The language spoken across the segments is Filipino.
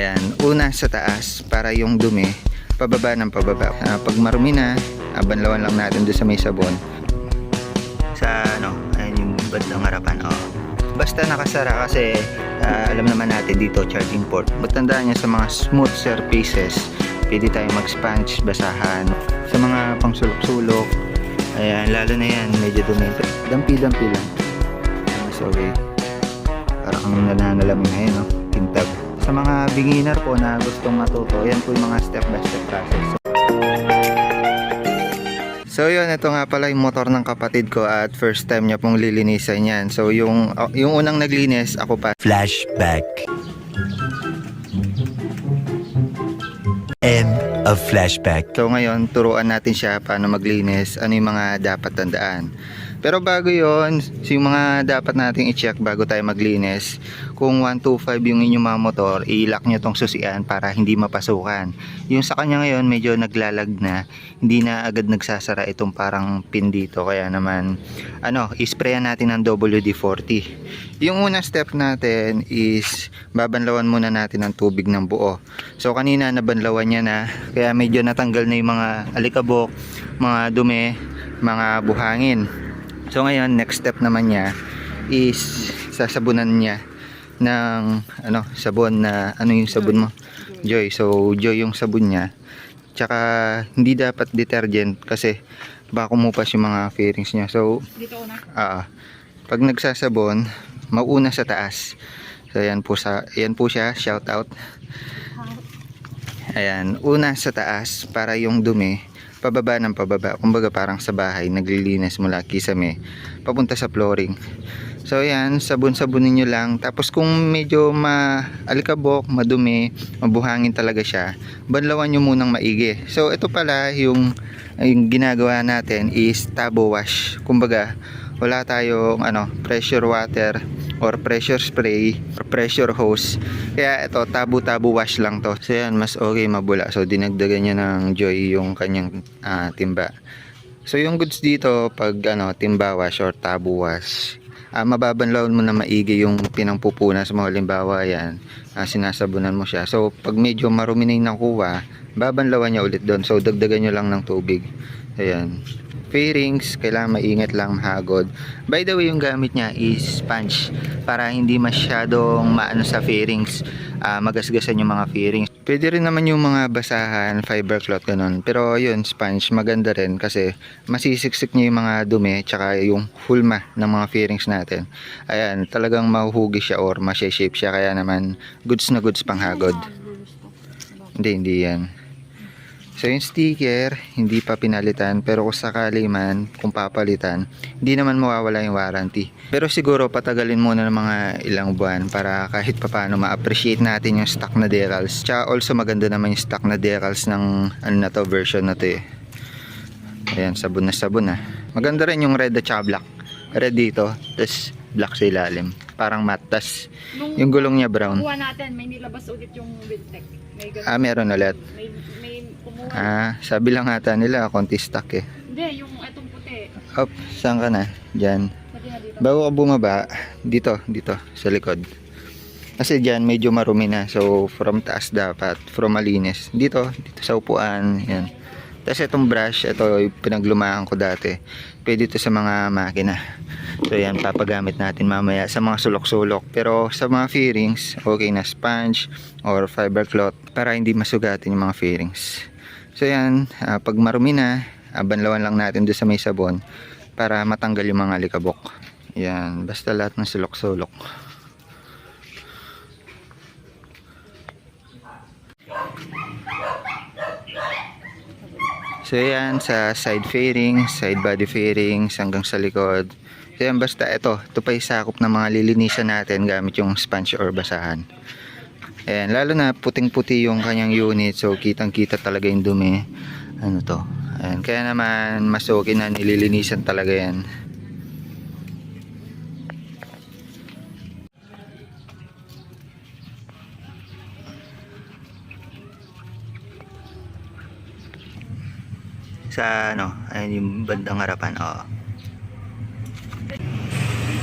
Ayan, una sa taas para yung dumi, pababa ng pababa. Ah, pag marumi na, ah, banlawan lang natin doon sa may sabon. Sa ano, ayan yung bandang harapan. Oh. Basta nakasara kasi ah, alam naman natin dito charging port. Matandaan niya sa mga smooth surfaces, pwede tayo mag-sponge, basahan. Sa mga pangsulok-sulok, ayan, lalo na yan, medyo dumi. Dampi-dampi lang. So, okay. Parang kang nananalamin ngayon, no? Tintab. Sa mga beginner po na gustong matuto, yan po yung mga step-by-step process. So yun, ito nga pala yung motor ng kapatid ko at first time niya pong lilinisan yan. So yung, oh, yung unang naglinis, ako pa. Flashback. End of flashback. So ngayon, turuan natin siya paano maglinis, ano yung mga dapat tandaan. Pero bago yon yung mga dapat nating i-check bago tayo maglinis, kung 125 yung inyong mga motor, i-lock nyo tong susian para hindi mapasukan. Yung sa kanya ngayon, medyo naglalag na, hindi na agad nagsasara itong parang pin dito. Kaya naman, ano, isprayan natin ng WD-40. Yung unang step natin is, babanlawan muna natin ng tubig ng buo. So kanina nabanlawan niya na, kaya medyo natanggal na yung mga alikabok, mga dumi, mga buhangin. So ngayon, next step naman niya is sasabunan niya ng ano, sabon na ano yung sabon mo? Joy. So Joy yung sabon niya. Tsaka hindi dapat detergent kasi baka kumupas yung mga fairings niya. So Dito una. ah pag nagsasabon, mauna sa taas. So ayan po sa ayan po siya, shout out. Ayan, una sa taas para yung dumi pababa ng pababa. Kumbaga parang sa bahay, naglilinis mula kisame papunta sa flooring. So ayan, sabon-sabunin nyo lang. Tapos kung medyo maalikabok, madumi, mabuhangin talaga siya, banlawan nyo munang maigi. So ito pala yung, yung ginagawa natin is tabo wash. Kumbaga, wala tayong ano, pressure water or pressure spray or pressure hose. Kaya ito, tabo-tabo wash lang to. So yan, mas okay mabula. So dinagdagan niya ng joy yung kanyang ah, timba. So yung goods dito, pag ano, timba wash or tabo wash, ah, mababanlawan mo na maigi yung pinangpupunas mo. Halimbawa yan, ah, sinasabunan mo siya. So pag medyo marumi na yung nakuha, babanlawan niya ulit doon. So dagdagan nyo lang ng tubig. Ayan. Fairings, kailangan maingat lang mahagod. By the way, yung gamit niya is sponge para hindi masyadong maano sa fairings, ah, magasgasan yung mga fairings. Pwede rin naman yung mga basahan, fiber cloth, ganun. Pero yun, sponge, maganda rin kasi masisiksik niya yung mga dumi tsaka yung hulma ng mga fairings natin. Ayan, talagang mahuhugis siya or masya-shape siya kaya naman goods na goods panghagod. Hindi, hindi yan. So yung sticker, hindi pa pinalitan pero kung sakali man, kung papalitan, hindi naman mawawala yung warranty. Pero siguro patagalin muna ng mga ilang buwan para kahit papano ma-appreciate natin yung stock na decals. Tsaka also maganda naman yung stock na decals ng ano na to, version na to eh. Ayan, sabon na sabon na. Maganda rin yung red at tsaka black. Red dito, tas black sa ilalim. Parang matte, Nung yung gulong niya brown. kuha natin, may nilabas ulit yung ganun. Ah, meron ulit. May kumuha. Ah, sabi lang ata nila, konti stock eh. Hindi, yung etong puti. Up, saan ka na? Diyan. Bago ka bumaba, dito, dito, sa likod. Kasi dyan, medyo marumi na. So, from taas dapat, from malinis. Dito, dito sa upuan, yan. Tapos itong brush, ito yung pinaglumahan ko dati. Pwede ito sa mga makina. So, yan, papagamit natin mamaya sa mga sulok-sulok. Pero sa mga fairings, okay na sponge or fiber cloth para hindi masugatin yung mga fairings. So, yan, ah, pag marumi na, ah, banlawan lang natin doon sa may sabon para matanggal yung mga likabok. Yan, basta lahat ng sulok-sulok. So yan, sa side fairings, side body fairings, hanggang sa likod. So yan, basta ito, ito pa sakop ng mga lilinisan natin gamit yung sponge or basahan. Ayan, lalo na puting-puti yung kanyang unit, so kitang-kita talaga yung dumi. Ano to? Ayan, kaya naman mas okay na nililinisan talaga yan. sa ano, ayun yung bandang harapan, oo.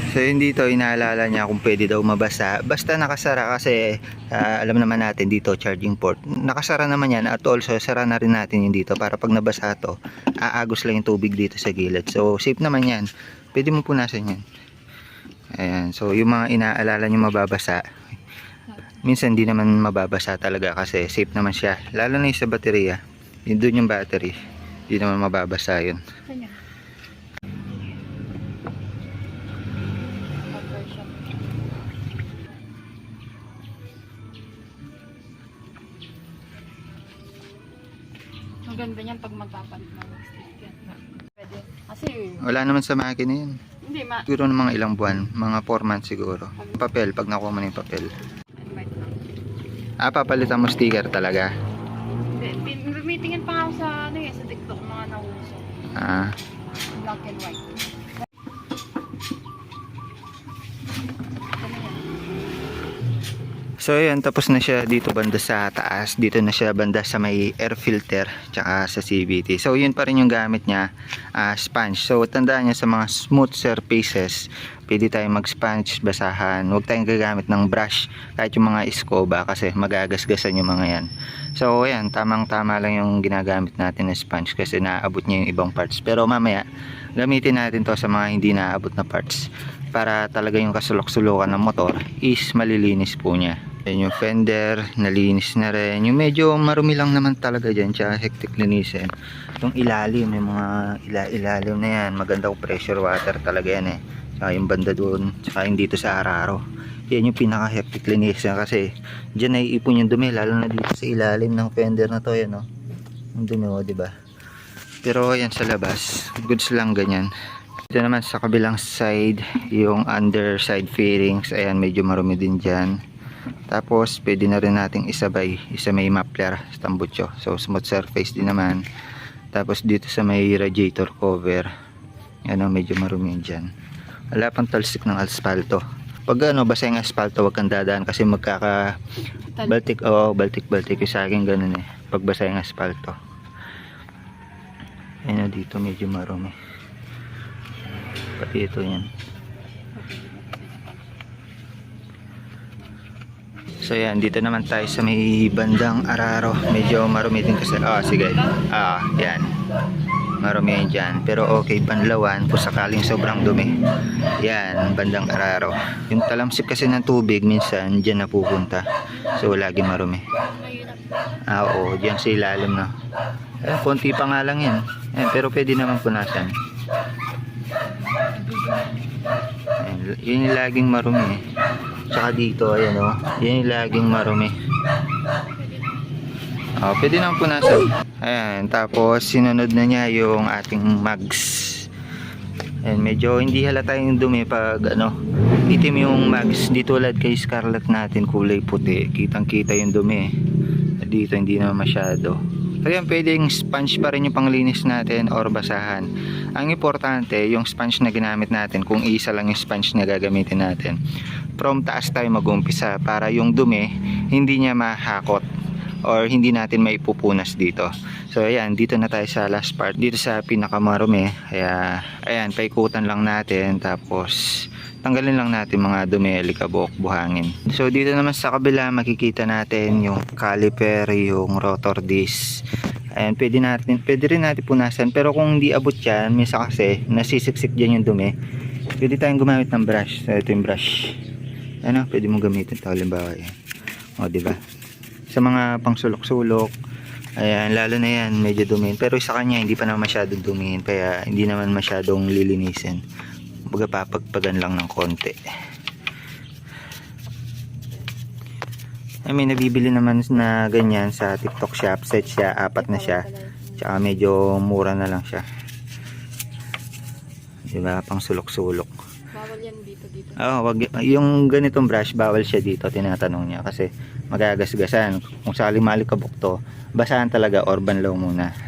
So yun dito, inaalala niya kung pwede daw mabasa. Basta nakasara kasi ah, alam naman natin dito charging port. Nakasara naman yan at also sara na rin natin yung dito para pag nabasa to, aagos lang yung tubig dito sa gilid. So safe naman yan. Pwede mo punasan yan. Ayan, so yung mga inaalala niyo mababasa, minsan di naman mababasa talaga kasi safe naman siya. Lalo na yung sa baterya. Yun doon yung battery. Di naman mababasa yun. Kanya. Maganda niyan pag sticker. Pwede. Kasi, Wala naman sa makina yun. hindi ma... Siguro ng mga ilang buwan, mga 4 months siguro. Papel, pag nakuha mo na yung papel. Invite lang. Ah, papalitan mo sticker talaga. Hindi, tin- Tumitingin pa nga ako sa, ano eh, sa TikTok, mga nauso. Ah, Black and white. Ano yan? So yun, tapos na siya dito banda sa taas. Dito na siya banda sa may air filter, tsaka sa CVT. So yun pa rin yung gamit niya, ah, sponge. So tandaan niya sa mga smooth surfaces, pwede tayong mag-sponge, basahan. Huwag tayong gagamit ng brush, kahit yung mga iskoba kasi magagasgasan yung mga yan. So ayan, tamang-tama lang yung ginagamit natin na sponge kasi naaabot niya yung ibang parts. Pero mamaya, gamitin natin to sa mga hindi naaabot na parts para talaga yung kasulok-sulukan ng motor is malilinis po niya. Yan yung fender, nalinis na rin. Yung medyo marumi lang naman talaga dyan, tsaka hectic linisin. Yung ilalim, yung mga ila ilalim na yan, maganda kung pressure water talaga yan eh. Tsaka yung banda doon, tsaka yung dito sa araro. Yan yung pinaka hectic linisin kasi dyan naiipon yung dumi, lalo na dito sa ilalim ng fender na to, yan o. Yung dumi mo, di ba? Pero yan sa labas, goods lang ganyan. Ito naman sa kabilang side, yung underside fairings, ayan medyo marumi din dyan. Tapos pwede na rin nating isabay, isa may muffler tambucho. So smooth surface din naman. Tapos dito sa may radiator cover, ano medyo marumi dyan. Wala pang talsik ng asfalto. Pag ano, basa yung asfalto, wag kang dadaan kasi magkaka baltik, oo, baltik baltik yung sa akin ganun eh. Pag basa yung asfalto. Na dito medyo marumi. Pati ito yan. So yan, dito naman tayo sa may bandang Araro. Medyo marumi din kasi. Ah, sige. Ah, yan. Marumi yan dyan. Pero okay, banlawan kung sakaling sobrang dumi. Yan, bandang Araro. Yung talamsik kasi ng tubig, minsan dyan napupunta. So, lagi marumi. Ah, oo, dyan sa ilalim na. Eh, konti pa nga lang yan. Eh, pero pwede naman punasan. Ayan, yun yung laging marumi eh. Tsaka dito, ayan o. Yan yung laging marumi. Oh, pwede naman punasan. Ayan, tapos sinunod na niya yung ating mags. Ayan, medyo hindi halata yung dumi pag ano, itim yung mags. Di tulad kay Scarlett natin, kulay puti. Kitang kita yung dumi. Dito hindi naman masyado. Kaya pwedeng sponge pa rin yung panglinis natin or basahan. Ang importante, yung sponge na ginamit natin, kung isa lang yung sponge na gagamitin natin, from taas tayo mag-umpisa para yung dumi, hindi niya mahakot or hindi natin maipupunas dito. So ayan, dito na tayo sa last part. Dito sa pinakamarumi. Kaya ayan, paikutan lang natin tapos tanggalin lang natin mga dumi, alikabok, buhangin. So dito naman sa kabila makikita natin yung caliper, yung rotor disc. Ayan, pwede natin, pwede rin natin punasan. Pero kung hindi abot yan, minsan kasi nasisiksik dyan yung dumi. Pwede tayong gumamit ng brush. So ito yung brush. Ano, pwede mo gamitin ito. Halimbawa yan. O, di ba? Sa mga pangsulok-sulok, ayan, lalo na yan, medyo dumihin. Pero sa kanya, hindi pa naman masyadong dumihin. Kaya hindi naman masyadong lilinisin. Baga papagpagan lang ng konti. Ay, may nabibili naman na ganyan sa TikTok shop. Set siya, apat na siya. Tsaka medyo mura na lang siya. Diba? Pang sulok-sulok. Bawal yan dito, dito. Oh, wag yung ganitong brush bawal siya dito tinatanong niya kasi magagasgasan. Kung sakali malikabok to, basahan talaga or banlaw muna.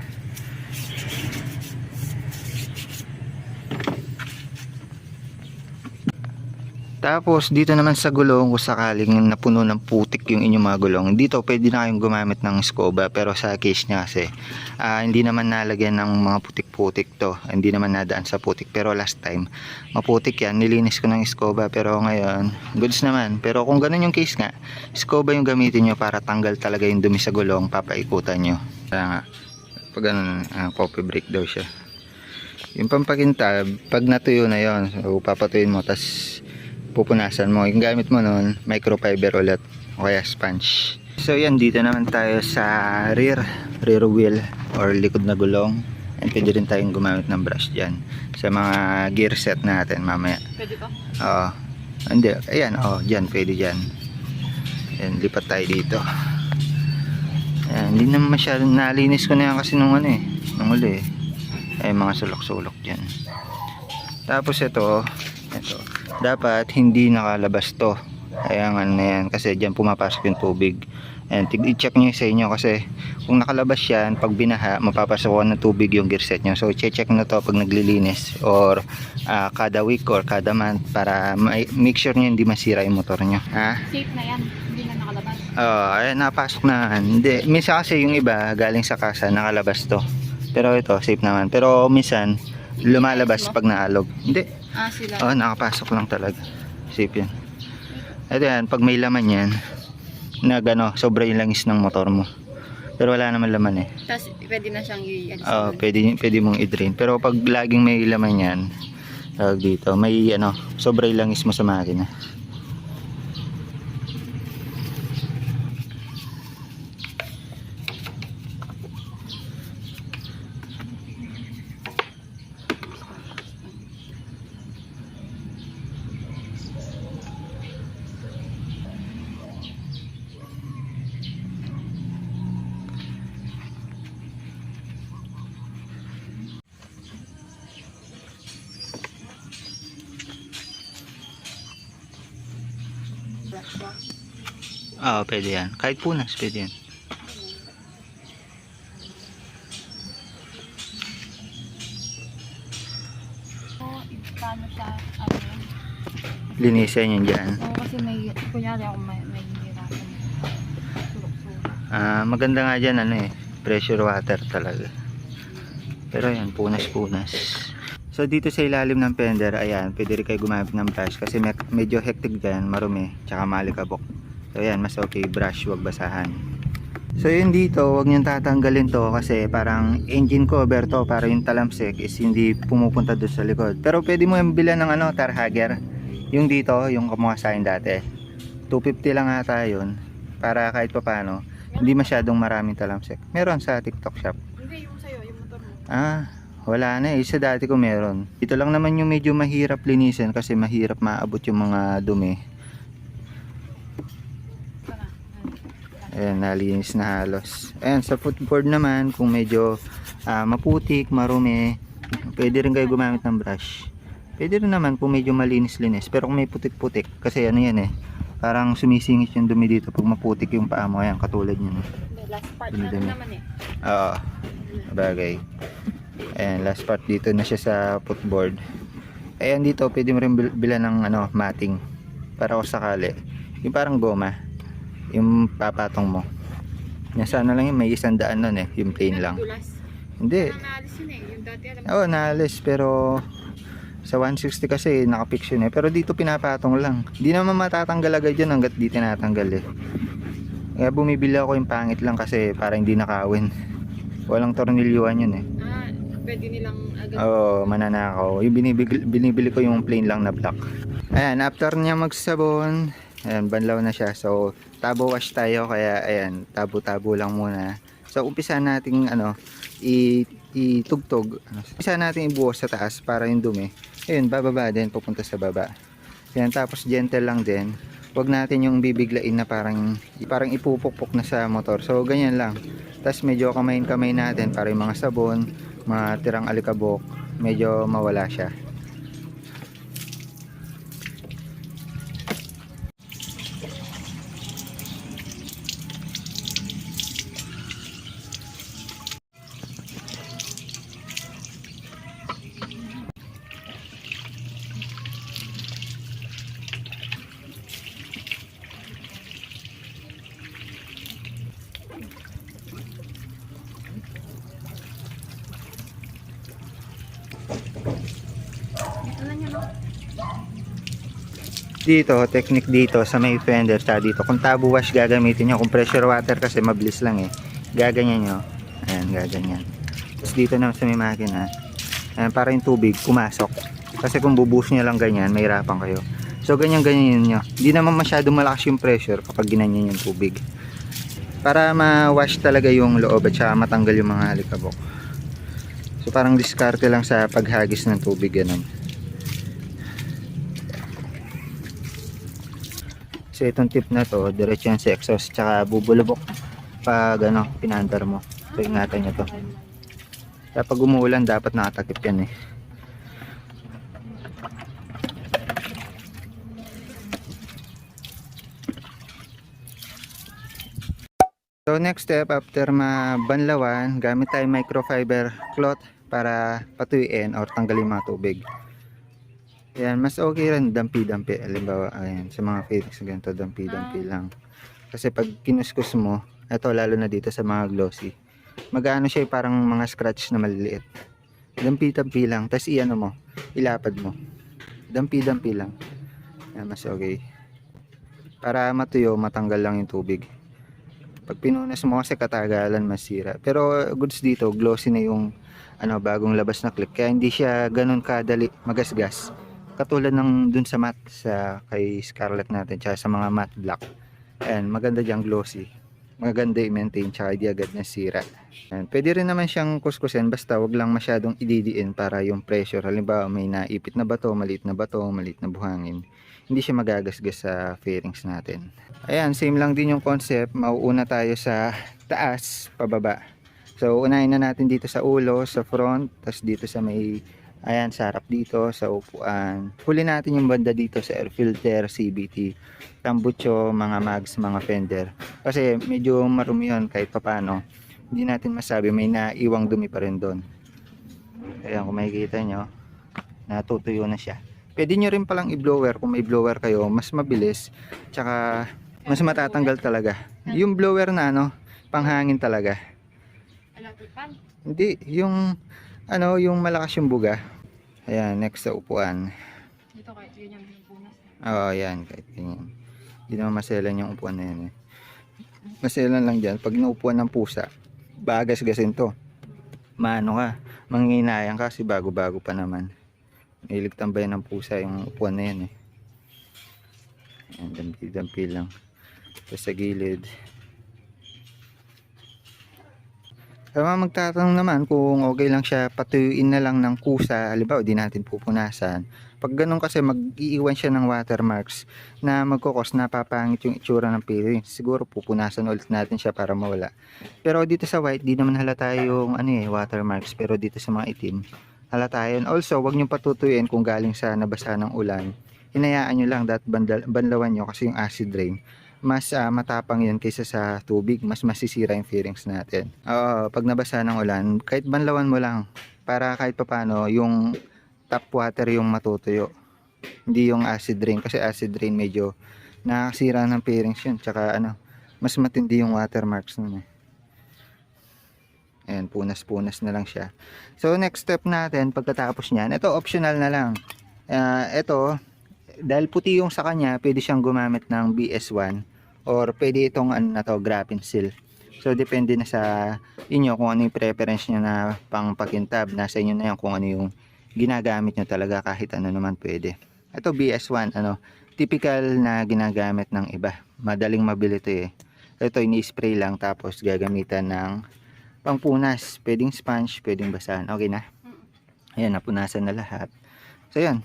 Tapos dito naman sa gulong kung sakaling napuno ng putik yung inyong mga gulong, dito pwede na kayong gumamit ng scoba pero sa case niya kasi ah, hindi naman nalagyan ng mga putik-putik to. Hindi naman nadaan sa putik pero last time maputik yan. Nilinis ko ng scoba pero ngayon goods naman. Pero kung ganun yung case nga, scoba yung gamitin nyo para tanggal talaga yung dumi sa gulong, papaikutan nyo. Kaya nga, pag ganun, ah, coffee break daw siya. Yung pampakintab, pag natuyo na yon so papatuyin mo, tas pupunasan mo. Yung gamit mo nun, microfiber ulit o kaya sponge. So yan, dito naman tayo sa rear, rear wheel or likod na gulong. And pwede rin tayong gumamit ng brush dyan sa mga gear set natin mamaya. Pwede ko? Oo. Hindi, ayan, oh, dyan, pwede dyan. Ayan, lipat tayo dito. Ayan, hindi naman masyadong nalinis ko na yan kasi nung ano eh, nung uli eh. Ay, mga sulok-sulok dyan. Tapos ito, ito, dapat hindi nakalabas to. Kaya nga na yan, kasi dyan pumapasok yung tubig. And i-check nyo sa inyo kasi kung nakalabas yan, pag binaha, mapapasokan ng tubig yung gear set nyo. So, check na to pag naglilinis or ah, kada week or kada month para ma- make sure nyo hindi masira yung motor nyo. Ha? Safe na yan. Hindi na nakalabas. Oo, ay napasok na. Hindi, minsan kasi yung iba galing sa kasa nakalabas to. Pero ito, safe naman. Pero minsan lumalabas pag naalog. Hindi. Ah, sila. Oo, nakapasok lang talaga. Safe yan. Ito yan, pag may laman yan, na gano, sobra yung langis ng motor mo. Pero wala naman laman eh. Tapos, pwede na siyang i-alis. Oo, pwede, pwede mong i-drain. Pero pag laging may laman yan, tawag dito, may ano, sobra yung langis mo sa makina. Oo, pwede yan. Kahit punas, pwede yan. Paano siya, ano yun? Linisan yan dyan. Oo, kasi may, kunyari ako may, may. Sulok-sulok. Ah, maganda nga dyan, ano eh, pressure water talaga. Pero yan, punas-punas. So dito sa ilalim ng fender, ayan, pwede rin kayo gumamit ng brush kasi me- medyo hectic dyan, marumi, tsaka malikabok. So ayan, mas okay brush, wag basahan. So yun dito, wag niyong tatanggalin to kasi parang engine cover to para yung talamsik is hindi pumupunta doon sa likod. Pero pwede mo yung bilan ng ano, tar hugger. Yung dito, yung kumuha sa akin dati. 250 lang ata yun para kahit pa paano, hindi masyadong maraming talamsik. Meron sa TikTok shop. Hindi, yung sa'yo, yung motor mo. Ah, wala na eh. Sa dati ko meron. Ito lang naman yung medyo mahirap linisin kasi mahirap maabot yung mga dumi. Ayan, nalinis na halos. Ayan, sa footboard naman, kung medyo ah, maputik, marumi, pwede rin kayo gumamit ng brush. Pwede rin naman kung medyo malinis-linis. Pero kung may putik-putik, kasi ano yan eh, parang sumisingit yung dumi dito pag maputik yung paa mo. Ayan, katulad yun. Hindi, last part Dumi, na dumi. naman eh. Oo, bagay. Ayan, last part dito na siya sa footboard. Ayan dito, pwede mo rin bil- bilan ng ano, matting. Para kung sakali. Yung parang goma. Yung papatong mo. Yan sana lang yun, may isang daan nun eh. Yung plain lang. Hindi. Ano eh. Oo, naalis. Pero sa 160 kasi nakapix yun eh. Pero dito pinapatong lang. Hindi naman matatanggal agad yun hanggat di tinatanggal eh. Kaya bumibili ako yung pangit lang kasi para hindi nakawin. Walang tornilyuan yun eh. Ah, pwede nilang agad. Oo, mananakaw. Yung binibili, binibili ko yung plain lang na black. Ayan, after niya magsabon, ayan, banlaw na siya. So, tabo wash tayo. Kaya, ayan, tabo-tabo lang muna. So, umpisa nating, ano, itugtog. Ano, Umpisa natin ibuhos sa taas para yung dumi. Ayun, bababa din, pupunta sa baba. Ayan, tapos gentle lang din. Huwag natin yung bibiglain na parang, parang ipupukpok na sa motor. So, ganyan lang. Tapos medyo kamayin-kamay natin para yung mga sabon, mga tirang alikabok, medyo mawala siya. Dito, technique dito sa may fender sa dito. Kung tabo wash gagamitin nyo, kung pressure water kasi mabilis lang eh. Gaganyan nyo. Ayan, gaganyan. Tapos dito naman sa may makina, ayan, para yung tubig pumasok. Kasi kung bubuhos nyo lang ganyan, mahirapan kayo. So ganyan ganyan nyo. Hindi naman masyado malakas yung pressure kapag ginanyan yung tubig. Para ma-wash talaga yung loob at saka matanggal yung mga alikabok. So parang diskarte lang sa paghagis ng tubig ganun. So itong tip na to, diretso yan sa exhaust tsaka bubulubok pag ano, pinandar mo. So ingatan nyo to. Kaya pag umuulan dapat nakatakip yan eh. So next step after mabanlawan, gamit tayo microfiber cloth para patuyuin or tanggalin mga tubig. Ayan, mas okay rin dampi-dampi. Halimbawa, ayan, sa mga Felix ganito, dampi-dampi lang. Kasi pag kinuskus mo, eto lalo na dito sa mga glossy, mag-ano siya eh, parang mga scratch na maliliit. Dampi-dampi lang, tapos iano mo, ilapad mo. Dampi-dampi lang. Ayan, mas okay. Para matuyo, matanggal lang yung tubig. Pag pinunas mo kasi katagalan masira. Pero goods dito, glossy na yung ano, bagong labas na clip. Kaya hindi siya ganun kadali magasgas. Katulad ng dun sa matte sa kay Scarlett natin tsaka sa mga matte black. Ayan, maganda diyang glossy. Maganda i-maintain tsaka di agad na sira. Ayan, pwede rin naman siyang kuskusin basta wag lang masyadong ididiin para yung pressure. Halimbawa may naipit na bato, maliit na bato, maliit na buhangin. Hindi siya magagasgas sa fairings natin. Ayan, same lang din yung concept. Mauuna tayo sa taas, pababa. So, unahin na natin dito sa ulo, sa front, tapos dito sa may, ayan, sa harap dito, sa upuan. Huli natin yung banda dito sa air filter, CBT, tambucho, mga mags, mga fender. Kasi medyo marumi yun kahit papano. Hindi natin masabi, may naiwang dumi pa rin doon. Ayan, kung makikita nyo, natutuyo na siya. Pwede nyo rin palang i-blower kung may blower kayo, mas mabilis. Tsaka, mas matatanggal talaga. Yung blower na ano, panghangin talaga. Hindi, yung ano, yung malakas yung buga. Ayan, next sa upuan. Dito kahit yun yung pinupunas. Oo, ayan, kahit ganyan. Hindi naman maselan yung upuan na yan eh. Maselan lang dyan, pag naupuan ng pusa, bagas-gasin to. Maano ka, manghinayang ka kasi bago-bago pa naman. Ilig tambayan ng pusa yung upuan na yan eh. Ayan, dampi-dampi lang. Tapos sa gilid. Kaya magtatanong naman kung okay lang siya patuyuin na lang ng kusa, halimbawa di natin pupunasan. Pag ganun kasi mag-iiwan siya ng watermarks na magkukos na papangit yung itsura ng piling. Siguro pupunasan ulit natin siya para mawala. Pero dito sa white, di naman halata yung ano eh, watermarks. Pero dito sa mga itim, halata yun. Also, wag nyo patutuyuin kung galing sa nabasa ng ulan. Hinayaan nyo lang bandal, banlawan nyo kasi yung acid rain mas ah, matapang yun kaysa sa tubig, mas masisira yung fairings natin. Oo, pag nabasa ng ulan, kahit banlawan mo lang, para kahit papano, yung tap water yung matutuyo. Hindi yung acid rain, kasi acid rain medyo nakasira ng fairings yun. Tsaka ano, mas matindi yung watermarks nun eh. Ayan, punas-punas na lang siya. So, next step natin, pagkatapos niyan, ito optional na lang. Ah, ito, dahil puti yung sa kanya, pwede siyang gumamit ng BS1 or pwede itong ano na to, graphene seal. So depende na sa inyo kung ano yung preference nyo na pang pakintab. Nasa inyo na yan kung ano yung ginagamit nyo talaga kahit ano naman pwede. Ito BS1, ano, typical na ginagamit ng iba. Madaling mabili ito eh. Ito ini-spray lang tapos gagamitan ng pangpunas. Pwedeng sponge, pwedeng basahan. Okay na? Ayan, napunasan na lahat. So yan,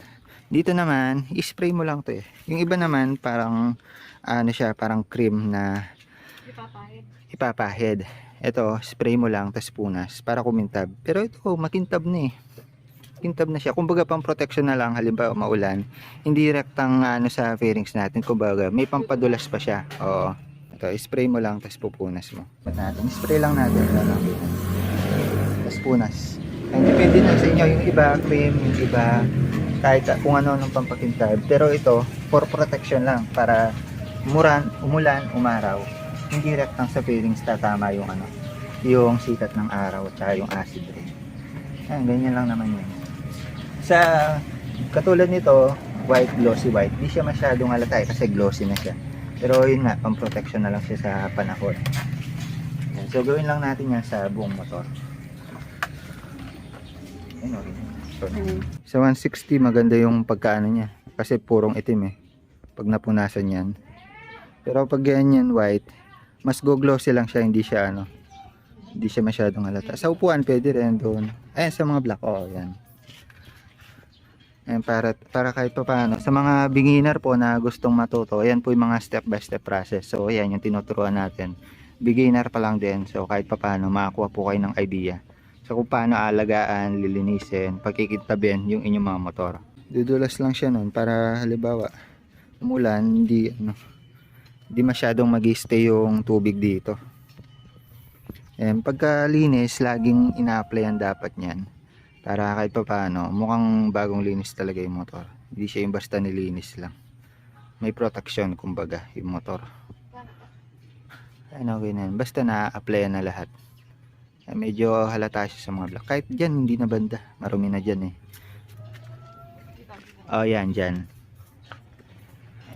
dito naman, i-spray mo lang to eh. Yung iba naman, parang, ano siya, parang cream na Ipapahid. ipapahid. Ito, spray mo lang, tas punas, para kumintab. Pero ito, makintab na eh. Kintab na siya. Kumbaga pang protection na lang, halimbawa maulan. Hindi rektang ano sa fairings natin. Kumbaga, may pampadulas pa siya. Oo. Ito, spray mo lang, tas pupunas mo. Ba't natin? Spray lang natin. Lang. Tas punas. Ay, depende na sa inyo. Yung iba, cream, yung iba, kahit kung ano ng pampakintab. Pero ito, for protection lang. Para umuran, umulan, umaraw. Hindi rektang sa fairings tatama yung ano, yung sikat ng araw at yung acid rain. Ayan, ganyan lang naman yun. Sa katulad nito, white, glossy white. Di siya masyadong halata eh, kasi glossy na siya. Pero yun nga, pang protection na lang siya sa panahon. Yan. So gawin lang natin yan sa buong motor. Ayun, okay. So, sa 160 maganda yung pagkaano niya kasi purong itim eh pag napunasan yan. Pero pag ganyan white, mas go glossy lang siya, hindi siya ano, hindi siya masyadong halata. Sa upuan pwede rin doon. Ayan sa mga black, oh, yan. Ayan, para, para kahit pa paano. Sa mga beginner po na gustong matuto, ayan po yung mga step by step process. So, ayan yung tinuturuan natin. Beginner pa lang din. So, kahit pa paano, makakuha po kayo ng idea. So, kung paano alagaan, lilinisin, pagkikitabin yung inyong mga motor. Dudulas lang siya nun para halimbawa, umulan, hindi, ano, hindi masyadong mag stay yung tubig dito. Ayan, pagkalinis, laging ina-applyan dapat niyan. Para kahit pa paano, mukhang bagong linis talaga yung motor. Hindi siya yung basta nilinis lang. May protection, kumbaga, yung motor. Ayun, okay. Basta na-applyan na lahat. Eh, medyo halata siya sa mga black. Kahit dyan, hindi na banda. Marumi na dyan eh. Oh, yan, dyan.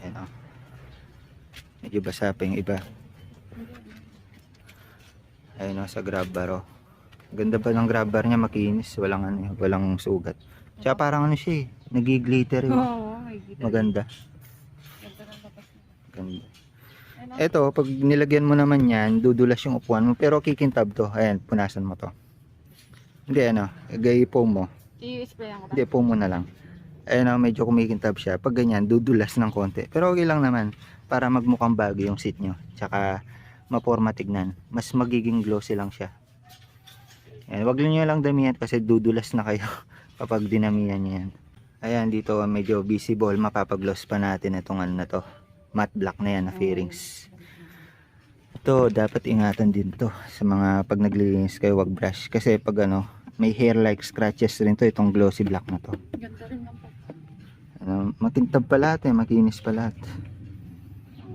Ayan, oh. Medyo basa pa yung iba. Ayun, oh, sa grab bar, oh. Ganda pa ng grab bar niya, makinis. Walang, ano, walang sugat. Tsaka parang ano siya eh. Nag-glitter Oo, yun. oh, may gita. Maganda. Ganda Eto, pag nilagyan mo naman yan, dudulas yung upuan mo. Pero kikintab to. Ayan, punasan mo to. Hindi, ano, gay foam mo. I-spray ko ba? Hindi, foam mo na lang. Ayan, oh, medyo kumikintab siya. Pag ganyan, dudulas ng konti. Pero okay lang naman. Para magmukhang bago yung seat nyo. Tsaka, maporma tignan. Mas magiging glossy lang siya. Ayan, wag nyo lang damihan kasi dudulas na kayo kapag dinamihan nyo yan. Ayan, dito medyo visible. Mapapagloss pa natin itong ano na to. Matte black na yan na fairings. Ito, dapat ingatan din to sa mga pag naglilinis kayo, wag brush. Kasi pag ano, may hair-like scratches rin to, itong glossy black na to. Ano, makintab pa lahat eh, makinis pa lahat.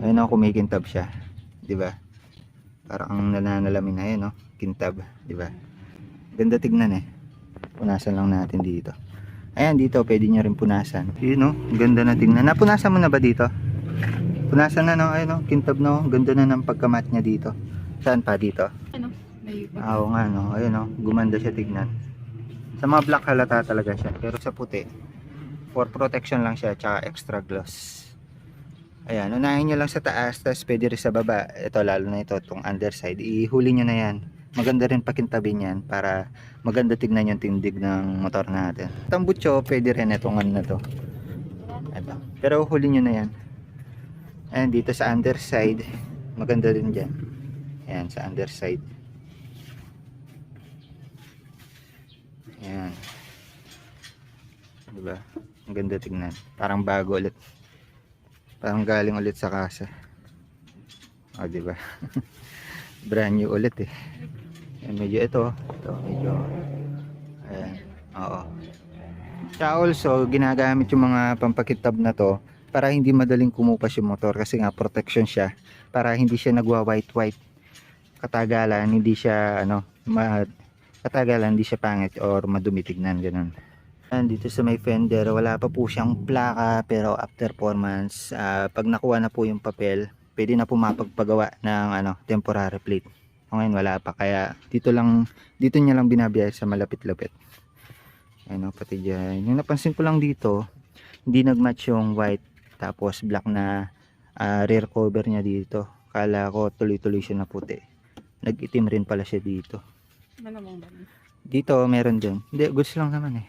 Ayun ako, kumikintab siya. 'Di ba? Parang ang nananalamin na yun, no? Kintab, 'di ba? Ganda tignan eh. Punasan lang natin dito. Ayan, dito pwede nyo rin punasan. Yun, no? Ganda na tignan. Napunasan mo na ba dito? Punasan na, no? Ayun, no? Kintab, no? Ganda na ng pagkamat niya dito. Saan pa dito? Ano? May Ah, Oo nga, no? Ayun, no? Gumanda siya tignan. Sa mga black halata talaga siya. Pero sa puti, for protection lang siya, tsaka extra gloss. Ayan, unahin nyo lang sa taas, tapos pwede rin sa baba. Ito, lalo na ito, itong underside. Ihuli nyo na yan. Maganda rin pakintabin yan para maganda tignan yung tindig ng motor natin. Itong butso, pwede rin itong ano na to. Ito. Pero huli nyo na yan. Ayan, dito sa underside, maganda din dyan. Ayan, sa underside. Ayan. Diba? Ang ganda tignan. Parang bago ulit. Parang galing ulit sa kasa. O, diba? Brand new ulit eh. Ayan, medyo ito. Ito, medyo. Ayan. Oo. Tsaka also, ginagamit yung mga pampakitab na to para hindi madaling kumupas yung motor kasi nga protection siya para hindi siya nagwa white white katagalan hindi siya ano katagalan hindi siya pangit or madumi tignan ganun. And dito sa may fender wala pa po siyang plaka pero after 4 months ah, pag nakuha na po yung papel pwede na po mapagpagawa ng ano temporary plate. O ngayon wala pa. Kaya dito lang dito niya lang binabiyay sa malapit-lapit. Ano pati dyan. Yung napansin ko lang dito hindi nagmatch yung white tapos black na ah, rear cover niya dito. Kala ko tuloy-tuloy siya na puti. Nag-itim rin pala siya dito. Ano mong ba? dito meron din hindi goods lang naman eh.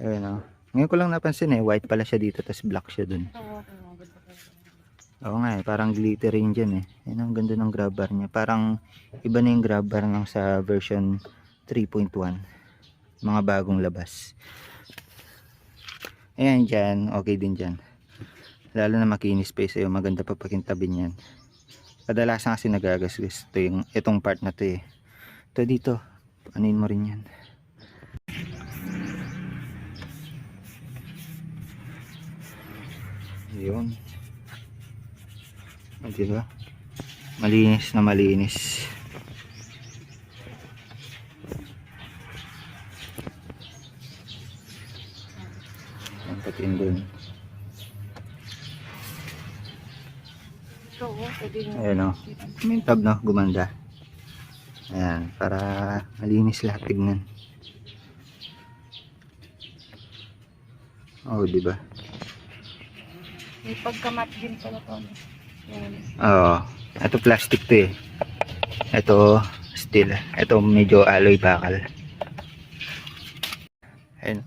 Ayun o ngayon ko lang napansin eh white pala siya dito tapos black siya dun. Oo nga eh parang glittering dyan eh. Ayun ang ganda ng grab bar niya. Parang iba na yung grab bar ng sa version 3.1 mga bagong labas. Ayan dyan. Okay din dyan lalo na makinis pa sa'yo maganda pa pakintabin yan kadalasan kasi nagagasgas ito yung itong part na to eh. Ito dito anin mo rin yan. Yun o diba? Malinis na malinis ang patin dun Ito, oh, pwede nyo. O. Mintab no, gumanda. Ayan, para malinis lahat tignan. Oh, di ba? May pagkamat din pala to. Oo. Ito plastic to eh. Ito steel. Ito medyo alloy bakal. Ayan.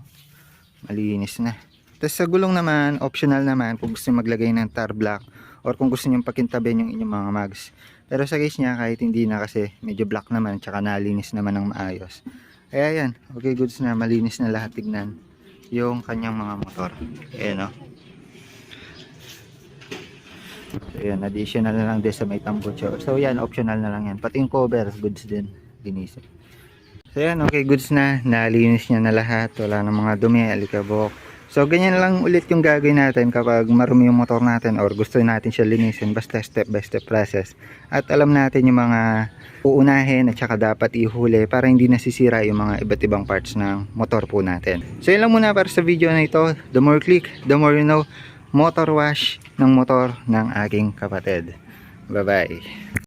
Malinis na. Tapos sa gulong naman, optional naman kung gusto nyo maglagay ng tar black or kung gusto nyo pakintabin yung inyong mga mags. Pero sa case niya, kahit hindi na kasi medyo black naman, tsaka nalinis naman ng maayos. Kaya yan, okay goods na, malinis na lahat tignan yung kanyang mga motor. Ayan o. So yan, additional na lang din sa may tambucho. So yan, optional na lang yan. Pati yung cover, goods din. Linisin. So yan, okay, goods na. Nalinis niya na lahat. Wala na mga dumi, alikabok. So ganyan lang ulit yung gagawin natin kapag marumi yung motor natin or gusto natin siya linisin. Basta step by step process. At alam natin yung mga uunahin at saka dapat ihuli para hindi nasisira yung mga iba't ibang parts ng motor po natin. So yun lang muna para sa video na ito. The more click, the more you know motor wash ng motor ng aking kapatid. Bye-bye.